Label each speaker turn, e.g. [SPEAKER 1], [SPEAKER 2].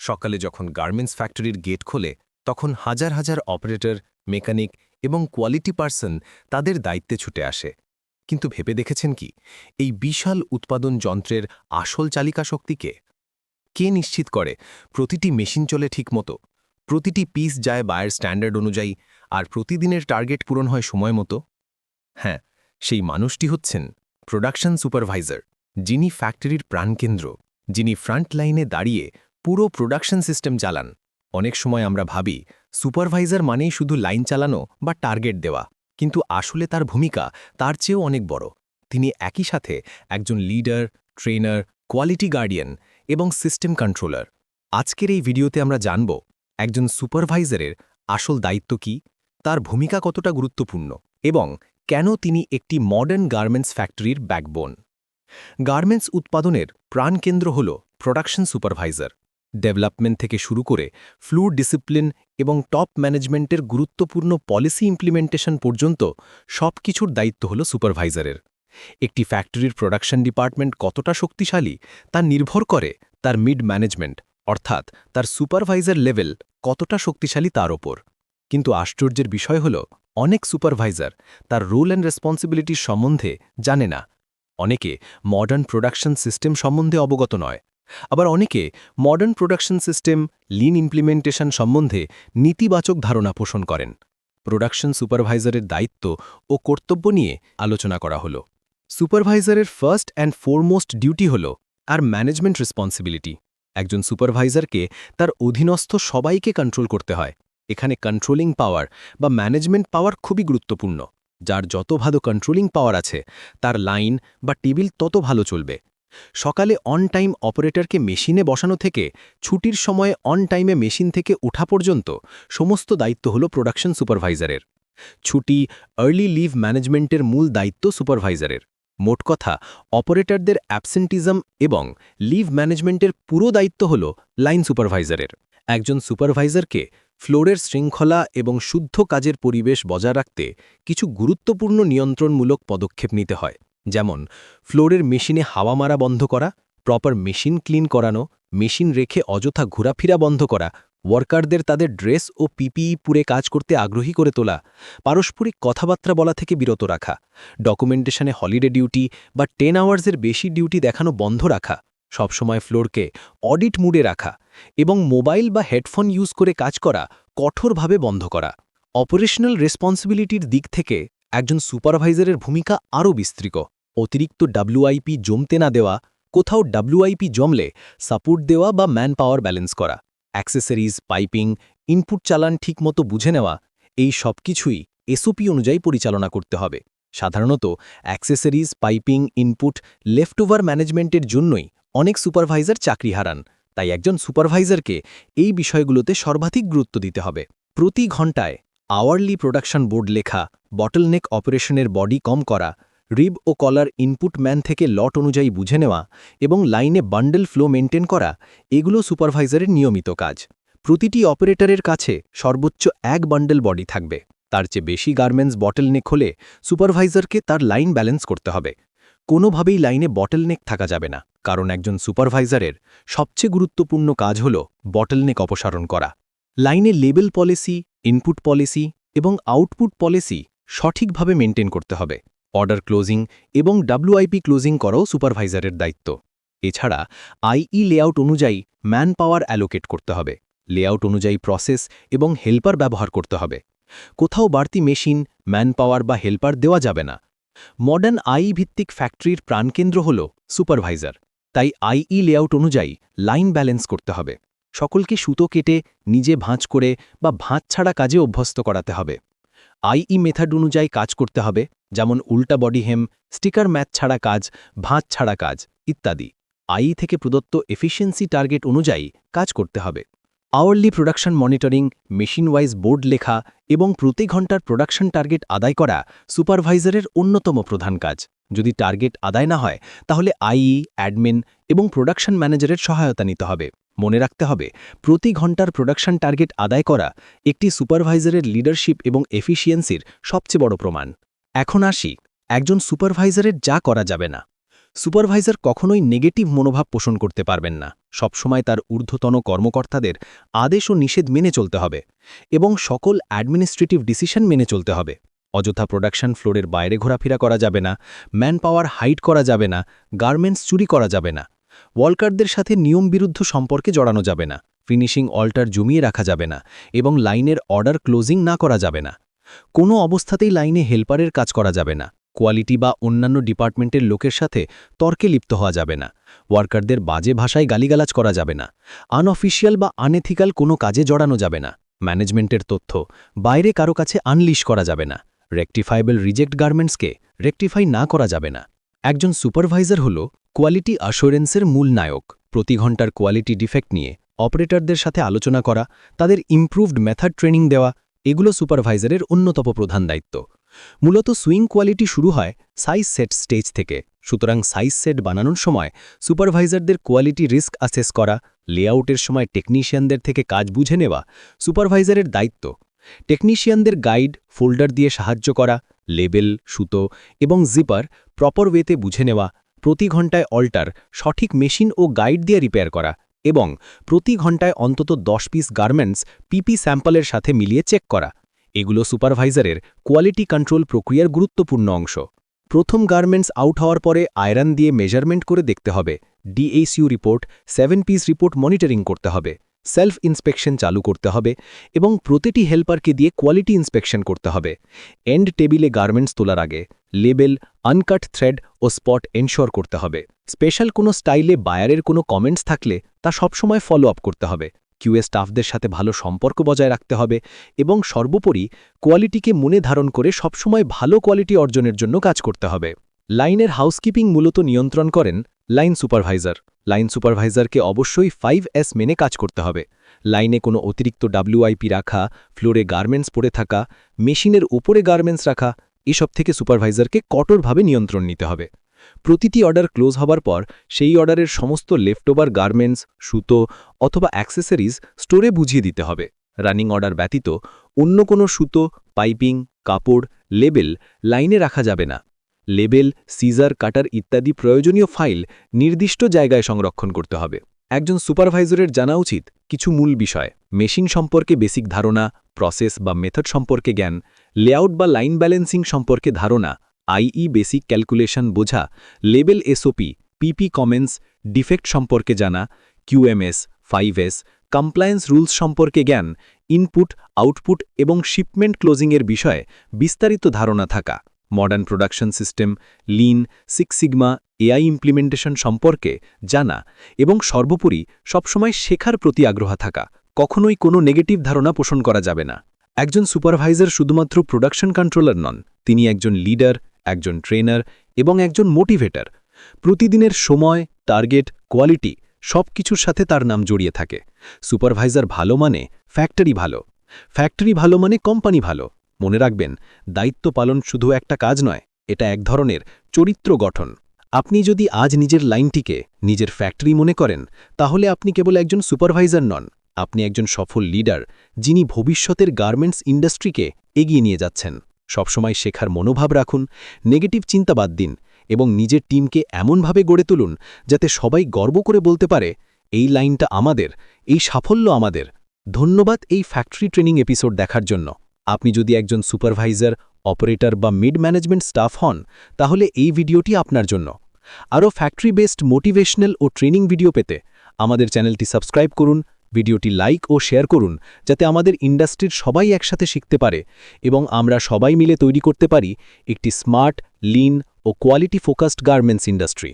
[SPEAKER 1] সকালে যখন গার্মেন্টস ফ্যাক্টরির গেট খোলে, তখন হাজার হাজার অপারেটর, মেকানিক এবং কোয়ালিটি পার্সন তাদের দায়িত্বে ছুটে আসে। কিন্তু ভেবে দেখেছেন কি, এই বিশাল উৎপাদন যন্ত্রের আসল চালিকা শক্তিকে কে নিশ্চিত করে প্রতিটি মেশিন চলে ঠিকমতো, প্রতিটি পিস যায় বায়ের স্ট্যান্ডার্ড অনুযায়ী, আর প্রতিদিনের টার্গেট পূরণ হয় সময় মতো? হ্যাঁ সেই মানুষটি হচ্ছেন প্রোডাকশন সুপারভাইজার, যিনি ফ্যাক্টরির প্রাণকেন্দ্র, যিনি ফ্রন্ট লাইনে দাঁড়িয়ে পুরো প্রোডাকশন সিস্টেম চালান। অনেক সময় আমরা ভাবি, সুপারভাইজার মানেই শুধু লাইন চালানো বা টার্গেট দেওয়া। কিন্তু আসলে তার ভূমিকা তার চেয়েও অনেক বড়। তিনি একই সাথে একজন লিডার, ট্রেনার, কোয়ালিটি গার্ডিয়ান এবং সিস্টেম কন্ট্রোলার। আজকের এই ভিডিওতে আমরা জানব, একজন সুপারভাইজারের আসল দায়িত্ব কি, তার ভূমিকা কতটা গুরুত্বপূর্ণ এবং কেন তিনি একটি মডার্ন গার্মেন্টস ফ্যাক্টরির ব্যাকবোন গার্মেন্টস উৎপাদনের প্রাণকেন্দ্র হল প্রোডাকশন সুপারভাইজার ডেভেলপমেন্ট থেকে শুরু করে ফ্লুড ডিসিপ্লিন এবং টপ ম্যানেজমেন্টের গুরুত্বপূর্ণ পলিসি ইমপ্লিমেন্টেশন পর্যন্ত সব কিছুর দায়িত্ব হল সুপারভাইজারের। একটি ফ্যাক্টরির প্রোডাকশন ডিপার্টমেন্ট কতটা শক্তিশালী তা নির্ভর করে তার মিড ম্যানেজমেন্ট, অর্থাৎ তার সুপারভাইজার লেভেল কতটা শক্তিশালী তার ওপর। কিন্তু আশ্চর্যের বিষয় হল, অনেক সুপারভাইজার তার রোল অ্যান্ড রেসপন্সিবিলিটির সম্বন্ধে জানে না। অনেকে মডার্ন প্রোডাকশন সিস্টেম সম্বন্ধে অবগত নয়। আবার অনেকে modern production system lean implementation সম্বন্ধে নীতিবাচক ধারণা পোষণ করেন। প্রোডাকশন সুপারভাইজারের দায়িত্ব ও কর্তব্য নিয়ে আলোচনা করা হল। সুপারভাইজারের ফার্স্ট অ্যান্ড ফোরমোস্ট ডিউটি হল আর ম্যানেজমেন্ট রেসপন্সিবিলিটি একজন সুপারভাইজারকে তার অধীনস্থ সবাইকে কন্ট্রোল করতে হয়। এখানে কন্ট্রোলিং পাওয়ার বা ম্যানেজমেন্ট পাওয়ার খুবই গুরুত্বপূর্ণ। যার যত ভালো কন্ট্রোলিং পাওয়ার আছে, তার লাইন বা টেবিল তত ভালো চলবে। সকালে অন টাইম অপারেটরকে মেশিনে বসানো থেকে ছুটির সময়ে অন টাইমে মেশিন থেকে ওঠা পর্যন্ত সমস্ত দায়িত্ব হল প্রোডাকশন সুপারভাইজারের ছুটি আর্লি লিভ ম্যানেজমেন্টের মূল দায়িত্ব সুপারভাইজারের মোট কথা অপারেটরদের অ্যাবসেন্টিজম এবং লিভ ম্যানেজমেন্টের পুরো দায়িত্ব হল লাইন সুপারভাইজারের একজন সুপারভাইজারকে ফ্লোরের শৃঙ্খলা এবং শুদ্ধ কাজের পরিবেশ বজায় রাখতে কিছু গুরুত্বপূর্ণ নিয়ন্ত্রণমূলক পদক্ষেপ নিতে হয়। যেমন, ফ্লোরের মেশিনে হাওয়া মারা বন্ধ করা, প্রপার মেশিন ক্লিন করানো, মেশিন রেখে অযথা ঘোরাফেরা বন্ধ করা, ওয়ার্কারদের তাদের ড্রেস ও পিপিই পুরে কাজ করতে আগ্রহী করে তোলা, পারস্পরিক কথাবার্তা বলা থেকে বিরত রাখা, ডকুমেন্টেশনে হলিডে ডিউটি বা টেন আওয়ার্সের বেশি ডিউটি দেখানো বন্ধ রাখা, সবসময় ফ্লোরকে অডিট মুডে রাখা এবং মোবাইল বা হেডফোন ইউজ করে কাজ করা কঠোরভাবে বন্ধ করা, অপারেশনাল রেসপন্সিবিলিটির দিক থেকে একজন সুপারভাইজারের ভূমিকা আরও বিস্তৃত। অতিরিক্ত ডাব্লুআইপি জমতে না দেওয়া, কোথাও ডাব্লুআইপি জমলে সাপোর্ট দেওয়া বা ম্যান পাওয়ার ব্যালেন্স করা। অ্যাক্সেসরিজ, পাইপিং, ইনপুট চালান ঠিকমতো বুঝে নেওয়া, এই সব কিছুই এসওপি অনুযায়ী পরিচালনা করতে হবে। সাধারণত অ্যাক্সেসরিজ, পাইপিং, ইনপুট, লেফটওভার ম্যানেজমেন্টের জন্যই অনেক সুপারভাইজার চাকরি হারান। তাই একজন সুপারভাইজারকে এই বিষয়গুলোতে সর্বাধিক গুরুত্ব দিতে হবে। প্রতি ঘন্টায় আওয়ারলি প্রোডাকশন বোর্ড লেখা বটলনেক অপারেশনের বডি কম করা রিব ও কলার ইনপুট ম্যান থেকে লট অনুযায়ী বুঝে নেওয়া এবং লাইনে বান্ডেল ফ্লো মেনটেন করা, এগুলো সুপারভাইজারের নিয়মিত কাজ। প্রতিটি অপারেটরের কাছে সর্বোচ্চ এক বান্ডেল বডি থাকবে। তার চেয়ে বেশি গার্মেন্টস বটলনেক হলে সুপারভাইজারকে তার লাইন ব্যালেন্স করতে হবে। কোনোভাবেই লাইনে বটলনেক থাকা যাবে না, কারণ একজন সুপারভাইজারের সবচেয়ে গুরুত্বপূর্ণ কাজ হল বটলনেক অপসারণ করা। লাইনে লেবেল পলিসি ইনপুট পলিসি এবং আউটপুট পলিসি সঠিকভাবে মেনটেন করতে হবে। অর্ডার ক্লোজিং এবং ডাব্লুআইপি ক্লোজিং করাও সুপারভাইজারের দায়িত্ব। এছাড়া আইই লেআউট অনুযায়ী ম্যান পাওয়ার অ্যালোকেট করতে হবে। লেআউট অনুযায়ী প্রসেস এবং হেল্পার ব্যবহার করতে হবে। কোথাও বাড়তি মেশিন ম্যান পাওয়ার বা হেল্পার দেওয়া যাবে না। মডার্ন আই ভিত্তিক ফ্যাক্টরির প্রাণকেন্দ্র হল সুপারভাইজার তাই আইই লেআউট অনুযায়ী লাইন ব্যালেন্স করতে হবে। সকলকে সুতো কেটে নিজে ভাঁজ করে বা ভাঁজ ছাড়া কাজে অভ্যস্ত করাতে হবে। আইই মেথড অনুযায়ী কাজ করতে হবে, যেমন উল্টা বডি হেম, স্টিকার ম্যাচ ছাড়া কাজ, ভাঁজ ছাড়া কাজ ইত্যাদি। আই থেকে প্রদত্ত এফিসিয়েন্সি টার্গেট অনুযায়ী কাজ করতে হবে। Hourly production monitoring machine wise board লেখা এবং প্রতি ঘণ্টার প্রোডাকশন টার্গেট আদায় করা সুপারভাইজারের অন্যতম প্রধান কাজ। যদি টার্গেট আদায় না হয়, তাহলে আইই, অ্যাডমিন এবং প্রোডাকশন ম্যানেজারের সহায়তা নিতে হবে। মনে রাখতে হবে, প্রতি ঘণ্টার প্রোডাকশন টার্গেট আদায় করা একটি সুপারভাইজারের লিডারশিপ এবং এফিসিয়েন্সির সবচেয়ে বড় প্রমাণ। এখন আসি, একজন সুপারভাইজারের যা করা যাবে না।
[SPEAKER 2] সুপারভাইজার কখনোই নেগেটিভ মনোভাব পোষণ করতে পারবেন না। সবসময় তার ঊর্ধ্বতন কর্মকর্তাদের আদেশ ও নিষেধ মেনে চলতে হবে এবং সকল অ্যাডমিনিস্ট্রেটিভ ডিসিশন মেনে চলতে হবে। অযথা প্রোডাকশন ফ্লোরের বাইরে ঘোরাফেরা করা যাবে না ম্যান পাওয়ার হাইড করা যাবে না গার্মেন্টস চুরি করা যাবে না। ওয়ার্কারদের সাথে নিয়ম বিরুদ্ধ সম্পর্কে জড়ানো যাবে না, ফিনিশিং অল্টার জমিয়ে রাখা যাবে না এবং লাইনের অর্ডার ক্লোজিং না করা যাবে না। কোনো অবস্থাতেই লাইনে হেল্পারের কাজ করা যাবে না, কোয়ালিটি বা অন্যান্য ডিপার্টমেন্টের লোকের সাথে তর্কে লিপ্ত হওয়া যাবে না, ওয়ার্কারদের বাজে ভাষায় গালিগালাজ করা যাবে না আনঅফিসিয়াল বা আনএথিক্যাল কোনো কাজে জড়ানো যাবে না, ম্যানেজমেন্টের তথ্য বাইরে কারও কাছে আনলিশ করা যাবে না, রেকটিফাইবল রিজেক্ট গার্মেন্টসকে রেকটিফাই না করা যাবে না। একজন সুপারভাইজার হল কোয়ালিটি অ্যাসুরেন্সের মূল নায়ক। প্রতি ঘণ্টার কোয়ালিটি ডিফেক্ট নিয়ে অপারেটরদের সাথে আলোচনা করা, তাদের ইমপ্রুভড মেথড ট্রেনিং দেওয়া, এগুলো সুপারভাইজারের অন্যতম প্রধান দায়িত্ব। মূলত সুইং কোয়ালিটি শুরু হয় সাইজ সেট স্টেজ থেকে। সুতরাং সাইজ সেট বানানোর সময় সুপারভাইজারদের কোয়ালিটি রিস্ক অ্যাসেস করা, লেআউটের সময় টেকনিশিয়ানদের থেকে কাজ বুঝে নেওয়া সুপারভাইজারের দায়িত্ব। টেকনিশিয়ানদের গাইড, ফোল্ডার দিয়ে সাহায্য করা, লেবেল, সুতো এবং জিপার প্রপার ওয়েতে বুঝে নেওয়া প্রতি ঘন্টায় অল্টার, সঠিক মেশিন ও গাইড দিয়ে রিপেয়ার করা এবং প্রতি ঘন্টায় অন্তত দশ পিস গার্মেন্টস পিপি স্যাম্পলের সাথে মিলিয়ে চেক করা। এগুলো সুপারভাইজারের কোয়ালিটি কন্ট্রোল প্রক্রিয়ার গুরুত্বপূর্ণ অংশ। প্রথম গার্মেন্টস আউট হওয়ার পরে আয়রন দিয়ে মেজারমেন্ট করে দেখতে হবে। DSU report, seven piece report monitoring করতে হবে। সেলফ ইন্সপেকশন চালু করতে হবে এবং প্রতিটি হেল্পারকে দিয়ে কোয়ালিটি ইন্সপেকশন করতে হবে। এন্ড টেবিলে গার্মেন্টস তোলার আগে লেবেল, আনকাট থ্রেড ও স্পট এনশোর করতে হবে। স্পেশাল কোনো স্টাইলে বায়ারের কোনো কমেন্টস থাকলে তা সবসময় ফলো আপ করতে হবে। কিউএ স্টাফদের সাথে ভালো সম্পর্ক বজায় রাখতে হবে এবং সর্বোপরি কোয়ালিটিকে মনে ধারণ করে সবসময় ভালো কোয়ালিটি অর্জনের জন্য কাজ করতে হবে। লাইনের হাউসকিপিং মূলত নিয়ন্ত্রণ করেন লাইন সুপারভাইজার। লাইন সুপারভাইজারকে অবশ্যই ফাইভ এস মেনে কাজ করতে হবে। লাইনে কোনো অতিরিক্ত ডাব্লিউআইপি রাখা, ফ্লোরে গার্মেন্টস পরে থাকা, মেশিনের উপরে গার্মেন্টস রাখা, এসব থেকে সুপারভাইজারকে কঠোরভাবে নিয়ন্ত্রণ নিতে হবে। প্রতিটি অর্ডার ক্লোজ হবার পর সেই অর্ডারের সমস্ত লেফটোভার গার্মেন্টস, সুতো অথবা অ্যাক্সেসরিজ স্টোরে বুঝিয়ে দিতে হবে। রানিং অর্ডার ব্যতীত অন্য কোনো সুতো, পাইপিং, কাপড়, লেবেল লাইনে রাখা যাবে না। লেবেল, সিজার, কাটার ইত্যাদি প্রয়োজনীয় ফাইল নির্দিষ্ট জায়গায় সংরক্ষণ করতে হবে। একজন সুপারভাইজারের জানা উচিত কিছু মূল বিষয়। মেশিন সম্পর্কে বেসিক ধারণা, প্রসেস বা মেথড সম্পর্কে জ্ঞান, লেআউট বা লাইন ব্যালেন্সিং সম্পর্কে ধারণা আইই বেসিক ক্যালকুলেশন বোঝা, label SOP PP comments, defect সম্পর্কে জানা QMS five S, compliance rules সম্পর্কে জ্ঞান, ইনপুট, আউটপুট এবং শিপমেন্ট ক্লোজিংয়ের বিষয়ে বিস্তারিত ধারণা থাকা। Modern production system lean six sigma AI implementation সম্পর্কে জানা এবং সর্বোপরি সবসময় শেখার প্রতি আগ্রহ থাকা। কখনোই কোনো নেগেটিভ ধারণা পোষণ করা যাবে না। একজন সুপারভাইজার শুধুমাত্র প্রোডাকশন কন্ট্রোলার নন, তিনি একজন লিডার একজন ট্রেনার এবং একজন মোটিভেটর প্রতিদিনের সময় টার্গেট কোয়ালিটি সব কিছুর সাথে তার নাম জড়িয়ে থাকে। সুপারভাইজার ভালো মানে ফ্যাক্টরি ভালো। ফ্যাক্টরি ভালো মানে কোম্পানি ভালো। মনে রাখবেন, দায়িত্ব পালন শুধু একটা কাজ নয়, এটা এক ধরনের চরিত্র গঠন। আপনি যদি আজ নিজের লাইনটিকে নিজের ফ্যাক্টরি মনে করেন, তাহলে আপনি কেবল একজন সুপারভাইজার নন, আপনি একজন সফল লিডার যিনি ভবিষ্যতের গার্মেন্টস ইন্ডাস্ট্রিকে এগিয়ে নিয়ে যাচ্ছেন। সবসময় শেখার মনোভাব রাখুন, নেগেটিভ চিন্তা বাদ দিন এবং নিজের টিমকে এমনভাবে গড়ে তুলুন যাতে সবাই গর্ব করে বলতে পারে, এই লাইনটা আমাদের, এই সাফল্য আমাদের। ধন্যবাদ এই ফ্যাক্টরি ট্রেনিং এপিসোড দেখার জন্য। আপনি যদি একজন সুপারভাইজার, অপারেটর বা মিড ম্যানেজমেন্ট স্টাফ হন, তাহলে এই ভিডিওটি আপনার জন্য। আরও ফ্যাক্টরি বেসড মোটিভেশনাল ও ট্রেনিং ভিডিও পেতে আমাদের চ্যানেলটি সাবস্ক্রাইব করুন, ভিডিওটি লাইক ও শেয়ার করুন, যাতে আমাদের ইন্ডাস্ট্রির সবাই একসাথে শিখতে পারে এবং আমরা সবাই মিলে তৈরি করতে পারি একটি স্মার্ট, লিন ও কোয়ালিটি ফোকাসড গার্মেন্টস ইন্ডাস্ট্রি।